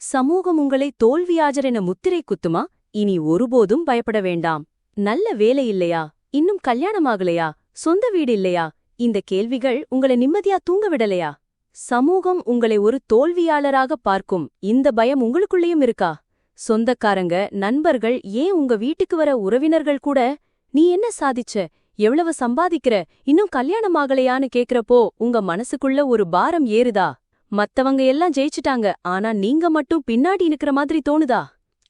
சமூகம் உங்களை தோல்வியாஜர் என முத்திரை குத்துமா? இனி ஒருபோதும் பயப்பட வேண்டாம். நல்ல வேலை இல்லையா? இன்னும் கல்யாணமாகலையா? சொந்த வீடு இல்லையா? இந்த கேள்விகள் உங்களை நிம்மதியா தூங்க விடலையா? சமூகம் உங்களை ஒரு தோல்வியாளராக பார்க்கும். இந்த பயம் உங்களுக்குள்ளேயும் இருக்கா? சொந்தக்காரங்க நண்பர்கள் ஏன் உங்க வீட்டுக்கு வர உறவினர்கள் கூட? நீ என்ன சாதிச்ச? எவ்வளவு சம்பாதிக்கிற? இன்னும் கல்யாணமாகலையான்னு கேக்குறப்போ உங்க மனசுக்குள்ள ஒரு பாரம் ஏறுதா? மத்தவங்க எல்லாம் ஜெயிச்சிட்டாங்க ஆனா நீங்க மட்டும் பின்னாடி நிக்கிற மாதிரி தோணுதா?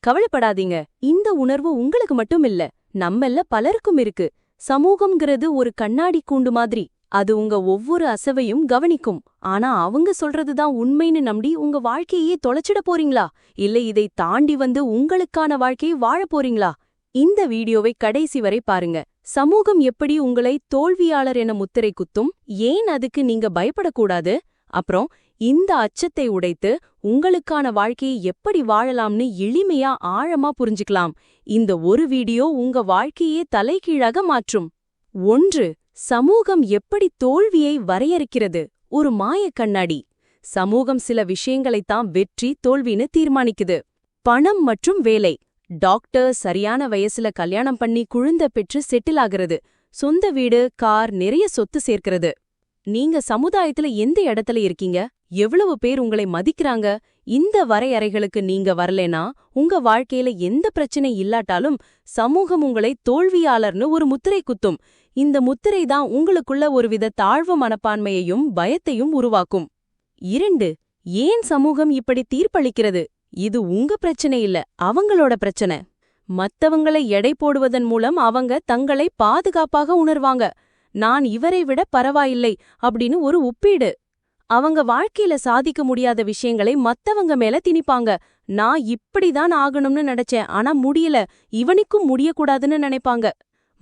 கவலைப்படாதீங்க. இந்த உணர்வு உங்களுக்கு மட்டும் இல்ல நம்மெல்ல பலருக்கும் இருக்கு. சமூகம்ங்கிறது ஒரு கண்ணாடி கூண்டு மாதிரி. அது உங்க ஒவ்வொரு அசவையும் கவனிக்கும். ஆனா அவங்க சொல்றதுதான் உண்மைன்னு நம்பி உங்க வாழ்க்கையே தொலைச்சிட போறீங்களா? இல்ல இதை தாண்டி வந்து உங்களுக்கான வாழ்க்கையை வாழப் போறீங்களா? இந்த வீடியோவை கடைசி வரை பாருங்க. சமூகம் எப்படி உங்களை தோல்வியாளர் என முத்திரை குத்தும்? ஏன் அதுக்கு நீங்க பயப்படக்கூடாது? அப்புறம் இந்த அச்சத்தை உடைத்து உங்களுக்கான வாழ்க்கையை எப்படி வாழலாம்னு எளிமையா ஆழமா புரிஞ்சுக்கலாம். இந்த ஒரு வீடியோ உங்க வாழ்க்கையே தலைகீழாக மாற்றும். ஒன்று சமூகம் எப்படி தோல்வியை வரையறுக்கிறது? ஒரு மாய கண்ணாடி. சமூகம் சில விஷயங்களைத்தான் வெற்றி தோல்வின்னு தீர்மானிக்குது. பணம் மற்றும் வேலை. டாக்டர் சரியான வயசுல கல்யாணம் பண்ணி குழுந்த பெற்று செட்டில் ஆகிறது. சொந்த வீடு கார் நிறைய சொத்து சேர்க்கிறது. நீங்க சமுதாயத்துல எந்த இடத்துல இருக்கீங்க? எவ்வளவு பேர் உங்களை மதிக்கிறாங்க? இந்த வரையறைகளுக்கு நீங்க வரலேனா உங்க வாழ்க்கையில எந்த பிரச்சனை இல்லாட்டாலும் சமூகம் உங்களை தோல்வியாளர்னு ஒரு முத்திரை குத்தும். இந்த முத்திரை தான் உங்களுக்குள்ள ஒருவித தாழ்வு மனப்பான்மையையும் பயத்தையும் உருவாக்கும். இரண்டு ஏன் சமூகம் இப்படி தீர்ப்பளிக்கிறது? இது உங்க பிரச்சனை இல்ல அவங்களோட பிரச்சனை. மத்தவங்களை எடை போடுவதன் மூலம் அவங்க தங்களை பாதுகாப்பாக உணர்வாங்க. நான் இவரை விட பரவாயில்லை அப்படின்னு ஒரு ஒப்பீடு. அவங்க வாழ்க்கையில சாதிக்க முடியாத விஷயங்களை மத்தவங்க மேல திணிப்பாங்க. நான் இப்படிதான் ஆகணும்னு நினைச்சேன். ஆனா முடியல. இவனுக்கும் முடியக்கூடாதுன்னு நினைப்பாங்க.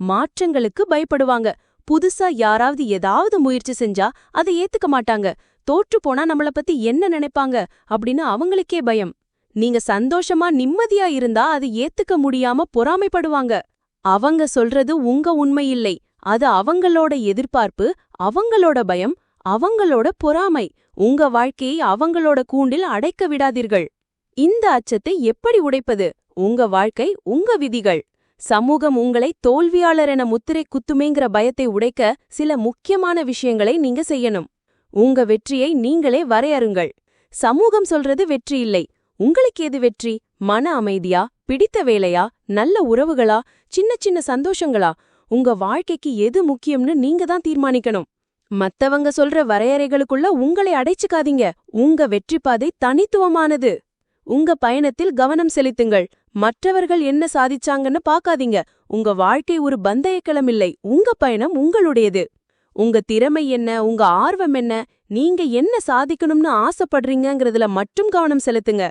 மாற்றங்களுக்கு பயப்படுவாங்க. புதுசா யாராவது ஏதாவது முயற்சி செஞ்சா அதை ஏத்துக்க மாட்டாங்க. தோற்று போனா நம்மள பத்தி என்ன நினைப்பாங்க? அப்படின்னு அவங்களுக்கே பயம். நீங்க சந்தோஷமா நிம்மதியா இருந்தா அது ஏத்துக்க முடியாம பொறாமைப்படுவாங்க. அவங்க சொல்றது உங்க உண்மை இல்லை. அது அவங்களோட எதிர்பார்ப்பு அவங்களோட பயம் அவங்களோட பொறாமை. உங்க வாழ்க்கையை அவங்களோட கூண்டில் அடைக்க விடாதீர்கள். இந்த அச்சத்தை எப்படி உடைப்பது? உங்க வாழ்க்கை உங்க விதிகள். சமூகம் உங்களை தோல்வியாளர் என முத்திரை குத்துமேங்கிற பயத்தை உடைக்க சில முக்கியமான விஷயங்களை நீங்க செய்யணும். உங்க வெற்றியை நீங்களே வரையறுங்கள். சமூகம் சொல்றது வெற்றி இல்லை. உங்களுக்கு எது வெற்றி? மன அமைதியா? பிடித்த வேலையா? நல்ல உறவுகளா? சின்ன சின்ன சந்தோஷங்களா? உங்க வாழ்க்கைக்கு எது முக்கியம்னு நீங்க தான் தீர்மானிக்கணும். மத்தவங்க சொல்ற வரையறைகளுக்குள்ள உங்களை அடைச்சுக்காதீங்க. உங்க வெற்றி பாதை தனித்துவமானது. உங்க பயணத்தில் கவனம் செலுத்துங்கள். மற்றவர்கள் என்ன சாதிச்சாங்கன்னு பாக்காதீங்க உங்க வாழ்க்கை ஒரு பந்தயக்களம் இல்லை. உங்க பயணம் உங்களுடையது. உங்க திறமை என்ன? உங்க ஆர்வம் என்ன? நீங்க என்ன சாதிக்கணும்னு ஆசைப்படுறீங்கங்கிறதுல மட்டும் கவனம் செலுத்துங்க.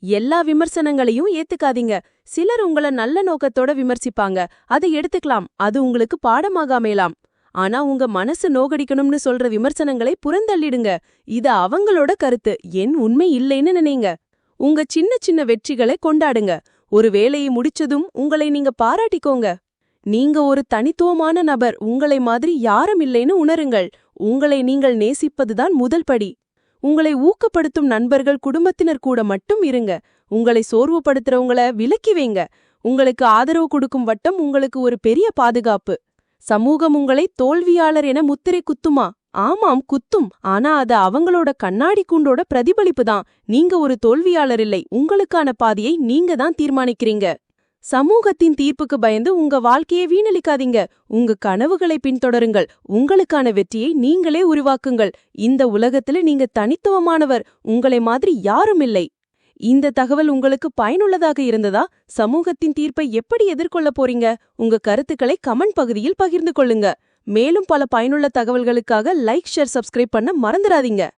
எல்லா விமர்சனங்களையும் ஏத்துக்காதீங்க. சிலர் உங்கள நல்ல நோக்கத்தோட விமர்சிப்பாங்க. அதை எடுத்துக்கலாம். அது உங்களுக்கு பாடமாக அமையலாம் ஆனா உங்க மனசு நோகடிக்கணும்னு சொல்ற விமர்சனங்களை புறந்தள்ளிடுங்க. இது அவங்களோட கருத்து. என் உண்மை இல்லைன்னு நினைங்க. உங்க சின்ன சின்ன வெற்றிகளை கொண்டாடுங்க. ஒரு வேலையை முடிச்சதும் உங்களை நீங்க பாராட்டிக்கோங்க. நீங்க ஒரு தனித்துவமான நபர். உங்களை மாதிரி யாரும் இல்லைன்னு உணருங்கள். உங்களை நீங்கள் நேசிப்பதுதான் முதல் படி. உங்களை ஊக்கப்படுத்தும் நண்பர்கள் குடும்பத்தினர் கூட மட்டும் இருங்க. உங்களை சோர்வுபடுத்துறவங்கள விலக்கி வைங்க. உங்களுக்கு ஆதரவு கொடுக்கும் வட்டம் உங்களுக்கு ஒரு பெரிய பாதுகாப்பு. சமூகம் உங்களை தோல்வியாளர் என முத்திரை குத்துமா? ஆமாம் குத்தும். ஆனா அது அவங்களோட கண்ணாடி கூண்டோட பிரதிபலிப்பு தான். நீங்க ஒரு தோல்வியாளர் இல்லை. உங்களுக்கான பாதையை நீங்க தான் தீர்மானிக்கிறீங்க. சமூகத்தின் தீர்ப்புக்கு பயந்து உங்க வாழ்க்கையை வீணளிக்காதீங்க உங்க கனவுகளை பின்தொடருங்கள். உங்களுக்கான வெற்றியை நீங்களே உருவாக்குங்கள். இந்த உலகத்துல நீங்க தனித்துவமானவர். உங்களை மாதிரி யாரும் இல்லை. இந்த தகவல் உங்களுக்கு பயனுள்ளதாக இருந்ததா? சமூகத்தின் தீர்ப்பை எப்படி எதிர்கொள்ள போறீங்க? உங்க கருத்துக்களை கமெண்ட் பகுதியில் பகிர்ந்து கொள்ளுங்க. மேலும் பல பயனுள்ள தகவல்களுக்காக லைக் ஷேர் சப்ஸ்கிரைப் பண்ண மறந்துடாதீங்க.